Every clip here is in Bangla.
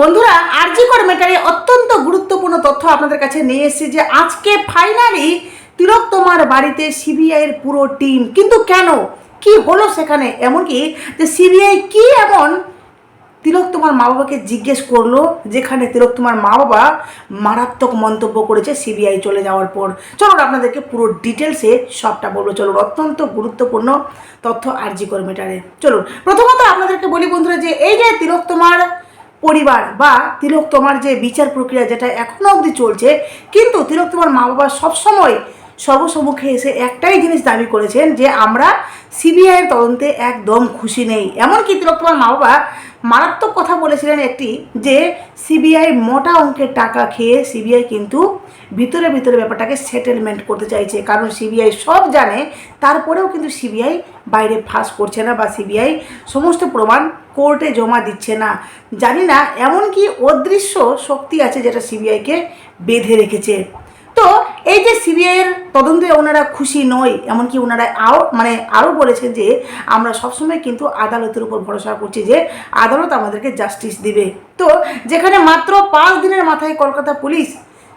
বন্ধুরা, আরজি কর ম্যাটারে অত্যন্ত গুরুত্বপূর্ণ তথ্য আপনাদের কাছে নিয়ে এসেছি যে আজকে ফাইনালি তিলক তোমার বাড়িতে সিবিআইয়ের পুরো টিম কিন্তু কেন? কি হলো সেখানে? এমনকি যে সিবিআই কি এমন? তিলক তোমার মা বাবাকে জিজ্ঞেস করল, যেখানে তিলক তোমার মা বাবা মারাত্মক মন্তব্য করেছে সিবিআই চলে যাওয়ার পর। চলুন আপনাদেরকে পুরো ডিটেলসে সবটা বলব। চলুন, অত্যন্ত গুরুত্বপূর্ণ তথ্য আরজি কর ম্যাটারে চলুন, প্রথমত আপনাদেরকে বলি বন্ধুরা যে এই যে তিলক তোমার পরিবার বা তিলক তোমার যে বিচার প্রক্রিয়া যেটা এখনও অবধি চলছে, কিন্তু তিলক তোমার মা বাবা সবসময় সর্বসম্মুখে এসে একটাই জিনিস দাবি করেছেন যে আমরা সিবিআইয়ের তদন্তে একদম খুশি নেই। এমনকি তিলক তোমার মা বাবা মারাত্মক কথা বলেছিলেন একটি, যে সিবিআই মোটা অঙ্কের টাকা খেয়ে সিবিআই কিন্তু ভিতরে ভিতরে ব্যাপারটাকে সেটেলমেন্ট করতে চাইছে। কারণ সিবিআই সব জানে, তারপরেও কিন্তু সিবিআই বাইরে ফাঁস করছে না বা সিবিআই সমস্ত প্রমাণ কোর্টে জমা দিচ্ছে না। জানি না, এমনকি অদৃশ্য শক্তি আছে যেটা সিবিআইকে বেঁধে রেখেছে। এই যে সিবিআইয়ের তদন্তে ওনারা খুশি নয়, এমনকি ওনারা আরও মানে আরও বলেছেন যে আমরা সবসময় কিন্তু আদালতের উপর ভরসা করছি যে আদালত আমাদেরকে জাস্টিস দিবে। তো যেখানে মাত্র পাঁচ দিনের মাথায় কলকাতা পুলিশ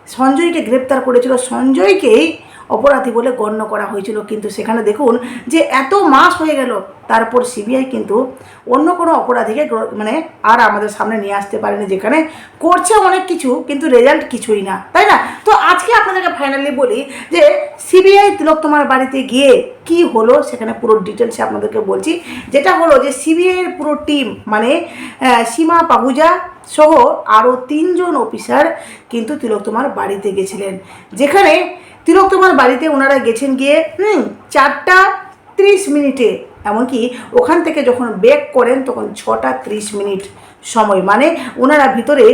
সঞ্জয়কে গ্রেপ্তার করেছিল, সঞ্জয়কেই অপরাধী বলে গণ্য করা হয়েছিল। কিন্তু সেখানে দেখুন যে এত মাস হয়ে গেল তারপর সিবিআই কিন্তু অন্য কোনো অপরাধীকে মানে আর আমাদের সামনে নিয়ে আসতে পারেনি, যেখানে করছে অনেক কিছু, কিন্তু রেজাল্ট কিছুই না, তাই না? তো আজকে আপনাদেরকে ফাইনালি বলি যে সিবিআই তিলক তোমার বাড়িতে গিয়ে কি হলো, সেখানে পুরো ডিটেলসে আপনাদেরকে বলছি। যেটা হলো যে সিবিআইয়ের পুরো টিম মানে সীমা পাহুজা সহ আরও তিনজন অফিসার কিন্তু তিলক তোমার বাড়িতে গেছিলেন। যেখানে তিলক তোমার বাড়িতে ওনারা গেছেন গিয়ে, হুম, চারটা ত্রিশ মিনিটে এমনকি ওখান থেকে যখন বেক করেন, তখন ছটা ত্রিশ মিনিট সময়। মানে ওনারা ভিতরে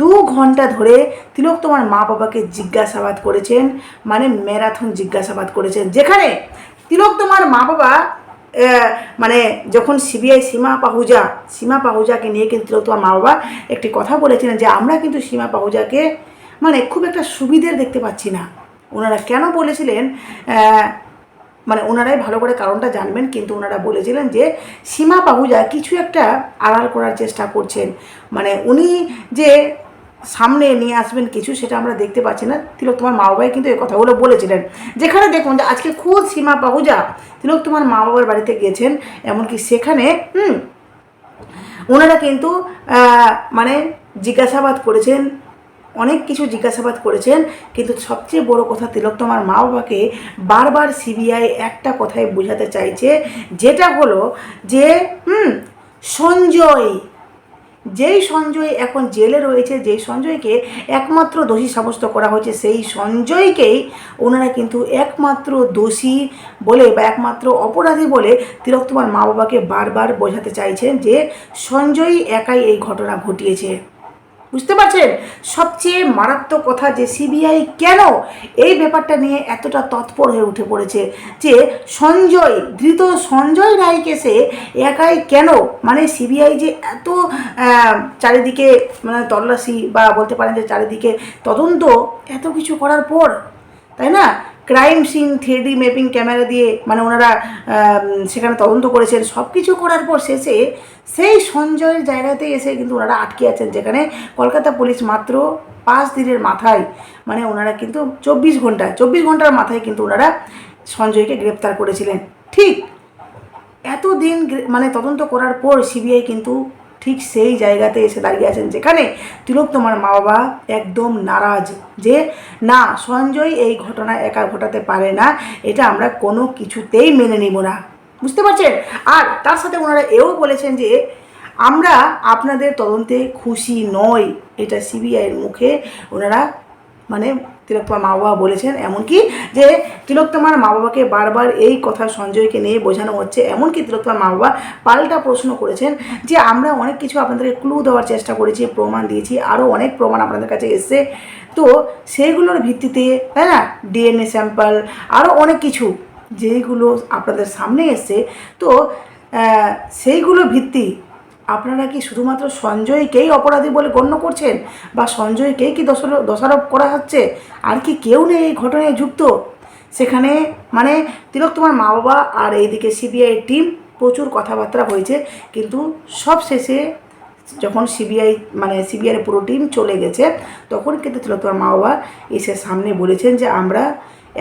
দু ঘণ্টা ধরে তিলক তোমার মা বাবাকে জিজ্ঞাসাবাদ করেছেন মানে ম্যারাথন জিজ্ঞাসাবাদ করেছেন। যেখানে তিলক তোমার মা বাবা মানে যখন সিবিআই সীমা পাহুজা, সীমা পাহুজাকে নিয়ে কিন্তু তিলক তোমার মা বাবা একটি কথা বলেছিলেন যে, আমরা কিন্তু সীমা পাহুজাকে মানে খুব একটা সুবিধের দেখতে পাচ্ছি না। ওনারা কেন বলেছিলেন মানে ওনারাই ভালো করে কারণটা জানবেন, কিন্তু ওনারা বলেছিলেন যে সীমা পাহুজা কিছু একটা আড়াল করার চেষ্টা করছেন। মানে উনি যে সামনে নিয়ে আসবেন কিছু, সেটা আমরা দেখতে পাচ্ছি না। তিলক তোমার মা বাবাই কিন্তু এই কথাগুলো বলেছিলেন। যেখানে দেখুন যে আজকে খুব সীমা পাহুজা তিলক তোমার মা বাবার বাড়িতে গেছেন, এমনকি সেখানে, হুম, ওনারা কিন্তু মানে জিজ্ঞাসাবাদ করেছেন অনেক কিছু জিজ্ঞাসাবাদ করেছেন, কিন্তু সবচেয়ে বড় কথা তিলক তোমার মা বাবাকে বারবার সিবিআই একটা কথাই বোঝাতে চাইছে, যেটা হলো যে, হুম, সঞ্জয়, যেই সঞ্জয় এখন জেলে রয়েছে, যেই সঞ্জয়কে একমাত্র দোষী সাব্যস্ত করা হয়েছে, সেই সঞ্জয়কেই ওনারা কিন্তু একমাত্র দোষী বলে বা একমাত্র অপরাধী বলে তিলক তোমার মা বাবাকে বারবার বোঝাতে চাইছেন যে সঞ্জয় একাই এই ঘটনা ঘটিয়েছে। বুঝতে পারছেন? সবচেয়ে মারাত্মক কথা যে সিবিআই কেন এই ব্যাপারটা নিয়ে এতটা তৎপর হয়ে উঠে পড়েছে যে সঞ্জয়, ধৃত সঞ্জয় রায় কেসে একাই কেন? মানে সিবিআই যে এত চারিদিকে মানে তল্লাশি বা বলতে পারেন যে চারিদিকে তদন্ত এত কিছু করার পর, তাই না? Crime scene three mapping camera দিয়ে মানে ওনারা সেখানে তদন্ত করেছেন সব কিছু করার পর শেষে সেই সঞ্জয়ের জায়গাতে এসে কিন্তু ওনারা আটকে আছেন, যেখানে কলকাতা পুলিশ মাত্র পাঁচ দিনের মাথায় মানে ওনারা কিন্তু চব্বিশ ঘণ্টা চব্বিশ ঘণ্টার মাথায় কিন্তু ওনারা সঞ্জয়কে গ্রেপ্তার করেছিলেন। ঠিক এতদিন মানে তদন্ত করার পর সিবিআই কিন্তু ঠিক সেই জায়গাতে এসে দাঁড়িয়ে আছেন যেখানে তিলক তোমার মা বাবা একদম নারাজ যে, না, সঞ্জয় এই ঘটনা একা ঘটাতে পারে না। এটা আমরা কোনো কিছুতেই মেনে নিব না। বুঝতে পারছেন? আর তার সাথে ওনারা এও বলেছেন যে, আমরা আপনাদের তদন্তে খুশি নই। এটা সিবিআইয়ের মুখে ওনারা মানে তিলক তোমার মা বাবা বলেছেন, এমনকি যে তিলক তোমার মা বাবাকে বারবার এই কথা সঞ্জয়কে নিয়ে বোঝানো হচ্ছে, এমনকি তিলক তোমার মা বাবা পাল্টা প্রশ্ন করেছেন যে আমরা অনেক কিছু আপনাদেরকে ক্লু দেওয়ার চেষ্টা করেছি, প্রমাণ দিয়েছি আরও অনেক প্রমাণ আপনাদের কাছে এসছে। তো সেইগুলোর ভিত্তিতে, তাই না? ডিএনএ স্যাম্পল আরও অনেক কিছু যেইগুলো আপনাদের সামনে এসছে। তো সেইগুলো ভিত্তি আপনারা কি শুধুমাত্র সঞ্জয়কেই অপরাধী বলে গণ্য করছেন? বা সঞ্জয়কেই কি দোষারোপ করা হচ্ছে? আর কি কেউ নেই এই ঘটনায় যুক্ত? সেখানে মানে তিলক তোমার মা বাবা আর এইদিকে সিবিআই টিম প্রচুর কথাবার্তা হয়েছে। কিন্তু সব শেষে যখন সিবিআই মানে সিবিআইয়ের পুরো টিম চলে গেছে, তখন কিন্তু তিলক তোমার মা বাবা এসে সামনে বলেছেন যে আমরা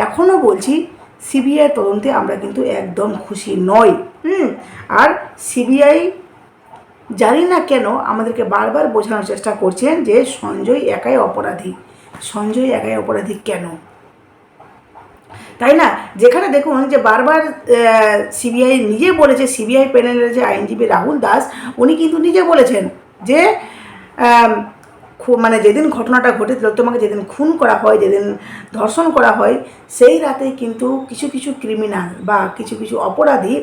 এখনও বলছি সিবিআই তদন্তে আমরা কিন্তু একদম খুশি নই। হুম? আর সিবিআই জানি না কেন আমাদেরকে বারবার বোঝানোর চেষ্টা করছেন যে সঞ্জয় একাই অপরাধী। সঞ্জয় একাই অপরাধী কেন? তাই না? যেখানে দেখুন যে বারবার সিবিআই নিজে বলেছে, সিবিআই প্যানেলের যে আইনজীবী রাহুল দাস, উনি কিন্তু নিজে বলেছেন যে মানে যেদিন ঘটনাটা ঘটে তোমাকে যেদিন খুন করা হয়, যেদিন ধর্ষণ করা হয়, সেই রাতে কিন্তু কিছু কিছু ক্রিমিনাল বা কিছু কিছু অপরাধী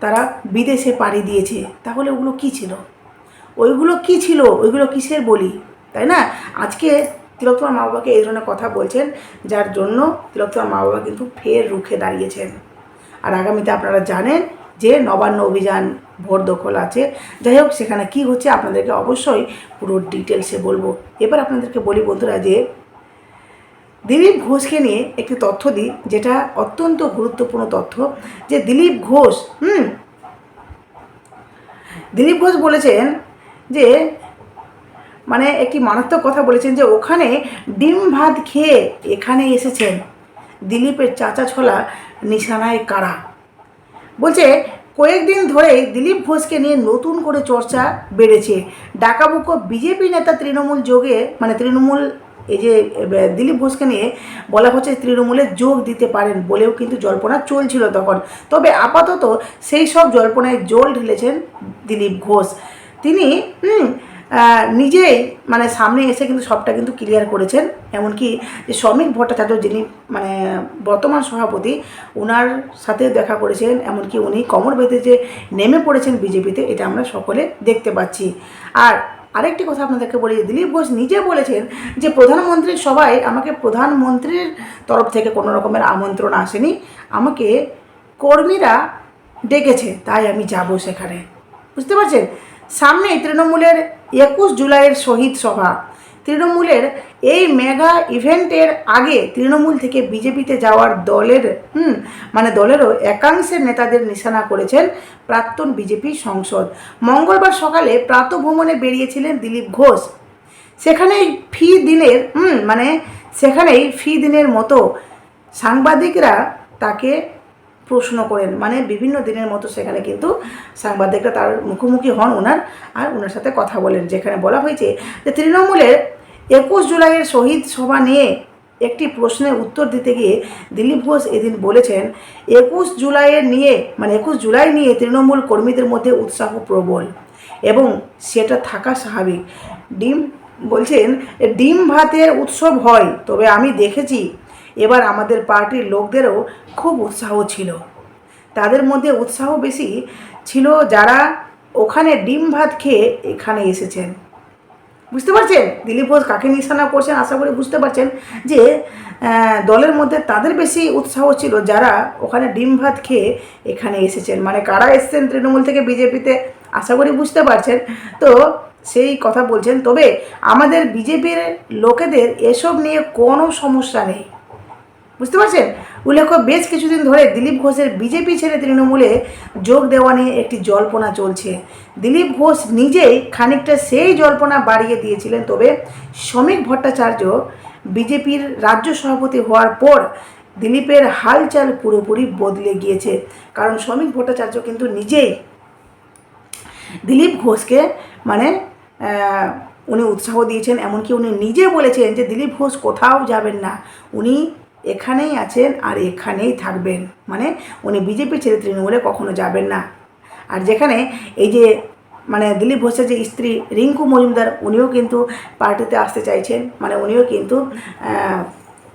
তারা বিদেশে পাড়ি দিয়েছে। তাহলে ওগুলো কি ছিল? ওইগুলো কি ছিল? ওইগুলো কিসের বলি? তাই না? আজকে তিলোত্তমার মা বাবাকে এই ধরনের কথা বলছেন, যার জন্য তিলোত্তমার মা বাবা কিন্তু ফের রুখে দাঁড়িয়েছেন। আর আগামীতে আপনারা জানেন যে নবান্ন অভিযান ভোট দখল আছে। যাই হোক, সেখানে কী হচ্ছে আপনাদেরকে অবশ্যই পুরো ডিটেলসে বলব। এবার আপনাদেরকে বলি বন্ধুরা যে দিলীপ ঘোষকে নিয়ে একটি তথ্য দিই, যেটা অত্যন্ত গুরুত্বপূর্ণ তথ্য, যে দিলীপ ঘোষ, হুম? দিলীপ ঘোষ বলেছেন যে মানে একটি মারাত্মক কথা বলেছেন যে, ওখানে ডিম ভাত খেয়ে এখানে এসেছেন দিলীপের চাচা ছলা নিশানায় কারা? বলছে, কয়েকদিন ধরেই দিলীপ ঘোষকে নিয়ে নতুন করে চর্চা বেড়েছে। ডাকাবুকো বিজেপি নেতা তৃণমূল যোগে মানে তৃণমূল এই যে দিলীপ ঘোষকে নিয়ে বলা হচ্ছে তৃণমূলে যোগ দিতে পারেন বলেও কিন্তু জল্পনা চলছিল তখন। তবে আপাতত সেই সব জল্পনায় জল ঢেলেছেন দিলীপ ঘোষ। তিনি নিজেই মানে সামনে এসে কিন্তু সবটা কিন্তু ক্লিয়ার করেছেন। এমনকি যে শ্রমিক ভট্টাচার্য যিনি মানে বর্তমান সভাপতি ওনার সাথে দেখা করেছেন। এমনকি উনি কমর বেঁধে যে নেমে পড়েছেন বিজেপিতে, এটা আমরা সকলে দেখতে পাচ্ছি। আর আরেকটি কথা আপনাদেরকে বলি দিলীপ ঘোষ নিজে বলেছেন যে প্রধানমন্ত্রীর সবাই আমাকে প্রধানমন্ত্রীর তরফ থেকে কোনো রকমের আমন্ত্রণ আসেনি। আমাকে কর্মীরা ডেকেছে, তাই আমি যাব সেখানে। বুঝতে পারছেন? সামনেই তৃণমূলের একুশ জুলাইয়ের শহীদ সভা। তৃণমূলের এই মেগা ইভেন্টের আগে তৃণমূল থেকে বিজেপিতে যাওয়ার দলের, হুম মানে দলেরও একাংশের নেতাদের নিশানা করেছেন প্রাক্তন বিজেপি সংসদ। মঙ্গলবার সকালে প্রাতভ্রমণে বেরিয়েছিলেন দিলীপ ঘোষ। সেখানেই ফি দিনের মানে সেখানেই ফি দিনের মতো সাংবাদিকরা তাকে প্রশ্ন করেন। মানে বিভিন্ন দিনের মতো সেখানে কিন্তু সাংবাদিকরা তার মুখোমুখি হন ওনার আর ওনার সাথে কথা বলেন। যেখানে বলা হয়েছে যে তৃণমূলের একুশ জুলাইয়ের শহীদ সভা নিয়ে একটি প্রশ্নের উত্তর দিতে গিয়ে দিলীপ ঘোষ এদিন বলেছেন, একুশ জুলাইয়ের নিয়ে মানে একুশ জুলাই নিয়ে তৃণমূল কর্মীদের মধ্যে উৎসাহ প্রবল এবং সেটা থাকা স্বাভাবিক। ডিম বলছেন, ডিম ভাতের উৎসব হয়, তবে আমি দেখেছি এবার আমাদের পার্টির লোকদেরও খুব উৎসাহ ছিল। তাদের মধ্যে উৎসাহ বেশি ছিল যারা ওখানে ডিম ভাত খেয়ে এখানে এসেছেন। বুঝতে পারছেন? দিলীপ ঘোষ কাকে নিশানা করছেন আশা করি বুঝতে পারছেন যে দলের মধ্যে তাদের বেশি উৎসাহ ছিল যারা ওখানে ডিম ভাত খেয়ে এখানে এসেছেন। মানে কারা এসেছেন তৃণমূল থেকে বিজেপিতে আশা করি বুঝতে পারছেন। তো সেই কথা বলছেন। তবে আমাদের বিজেপির লোকেদের এসব নিয়ে কোনো সমস্যা নেই। বুঝতে পারছেন? উল্লেখ্য, বেশ কিছুদিন ধরে দিলীপ ঘোষের বিজেপি ছেড়ে তৃণমূলে যোগ দেওয়া নিয়ে একটি জল্পনা চলছে। দিলীপ ঘোষ নিজেই খানিকটা সেই জল্পনা বাড়িয়ে দিয়েছিলেন, তবে শ্রমিক ভট্টাচার্য বিজেপির রাজ্য সভাপতি হওয়ার পর দিলীপের হালচাল পুরোপুরি বদলে গিয়েছে। কারণ শ্রমিক ভট্টাচার্য কিন্তু নিজেই দিলীপ ঘোষকে মানে উনি উৎসাহ দিয়েছেন, এমনকি উনি নিজে বলেছেন যে দিলীপ ঘোষ কোথাও যাবেন না। উনি এখানেই আছেন আর এখানেই থাকবেন। মানে উনি বিজেপি ছেড়ে তৃণমূলে কখনো যাবেন না। আর যেখানে এই যে মানে দিলীপ ঘোষের যে স্ত্রী রিঙ্কু মজুমদার, উনিও কিন্তু পার্টিতে আসতে চাইছেন। মানে উনিও কিন্তু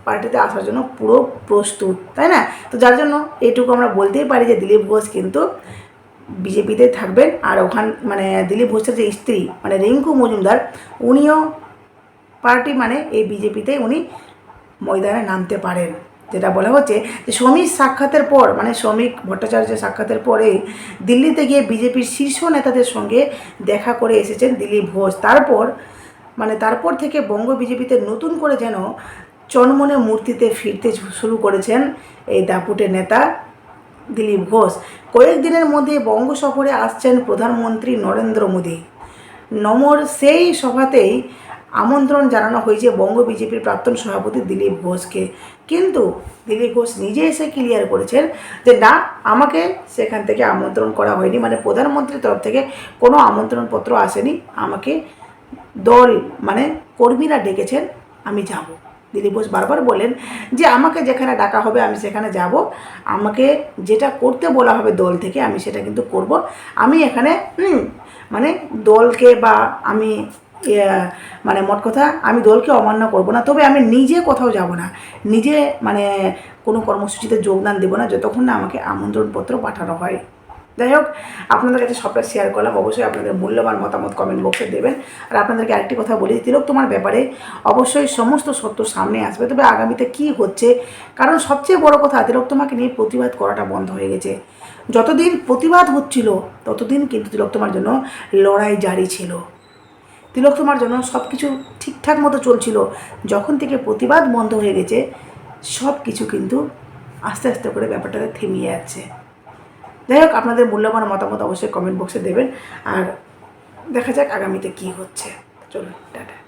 পার্টিতে আসার জন্য পুরো প্রস্তুত, তাই না? তো যার জন্য এইটুকু আমরা বলতেই পারি যে দিলীপ ঘোষ কিন্তু বিজেপিতে থাকবেন। আর ওখান মানে দিলীপ ঘোষের যে স্ত্রী মানে রিঙ্কু মজুমদার, উনিও পার্টি মানে এই বিজেপিতেই উনি ময়দানে নামতে পারেন। যেটা বলা হচ্ছে যে শ্রমিক সাক্ষাতের পর মানে শ্রমিক ভট্টাচার্যের সাক্ষাতের পরে দিল্লিতে গিয়ে বিজেপির শীর্ষ নেতাদের সঙ্গে দেখা করে এসেছেন দিলীপ ঘোষ। তারপর মানে তারপর থেকে বঙ্গ বিজেপিতে নতুন করে যেন চনমনে মূর্তিতে ফিরতে শুরু করেছেন এই দাপুটে নেতা দিলীপ ঘোষ। কয়েকদিনের মধ্যে বঙ্গ সফরে আসছেন প্রধানমন্ত্রী নরেন্দ্র মোদী। নমর সেই সভাতেই আমন্ত্রণ জানানো হয়েছে বঙ্গ বিজেপির প্রাক্তন সভাপতি দিলীপ ঘোষকে। কিন্তু দিলীপ ঘোষ নিজে এসে ক্লিয়ার করেছেন যে, না, আমাকে সেখান থেকে আমন্ত্রণ করা হয়নি। মানে প্রধানমন্ত্রীর তরফ থেকে কোনো আমন্ত্রণপত্র আসেনি। আমাকে দল মানে কর্মীরা ডেকেছেন, আমি যাব। দিলীপ ঘোষ বারবার বলেন যে, আমাকে যেখানে ডাকা হবে, আমি সেখানে যাব। আমাকে যেটা করতে বলা হবে দল থেকে, আমি সেটা কিন্তু করব। আমি এখানে মানে দলকে বা আমি মানে মোট কথা আমি দলকে অমান্য করব না, তবে আমি নিজে কোথাও যাব না। নিজে মানে কোনো কর্মসূচিতে যোগদান দেবো না, যতক্ষণ না আমাকে আমন্ত্রণপত্র পাঠানো হয়। যাই হোক, আপনাদের কাছে সবটা শেয়ার করলাম। অবশ্যই আপনাদের মূল্যবান মতামত কমেন্ট বক্সে দেবেন। আর আপনাদেরকে আরেকটি কথা বলি তিলক, তোমার ব্যাপারে অবশ্যই সমস্ত সত্য সামনে আসবে, তবে আগামীতে কি হচ্ছে? কারণ সবচেয়ে বড় কথা, তিলক, তোমাকে নিয়ে প্রতিবাদ করাটা বন্ধ হয়ে গেছে। যতদিন প্রতিবাদ হচ্ছিল, ততদিন কিন্তু তিলক, তোমার জন্য লড়াই জারি ছিল। তিলক তোমার জন্য সব কিছু ঠিকঠাক মতো চলছিল। যখন থেকে প্রতিবাদ বন্ধ হয়ে গেছে সব কিছু কিন্তু আস্তে আস্তে করে ব্যাপারটাতে থেমিয়ে যাচ্ছে। যাই হোক, আপনাদের মূল্যবান মতামত অবশ্যই কমেন্ট বক্সে দেবেন। আর দেখা যাক আগামীতে কী হচ্ছে। চলুন, টাটা।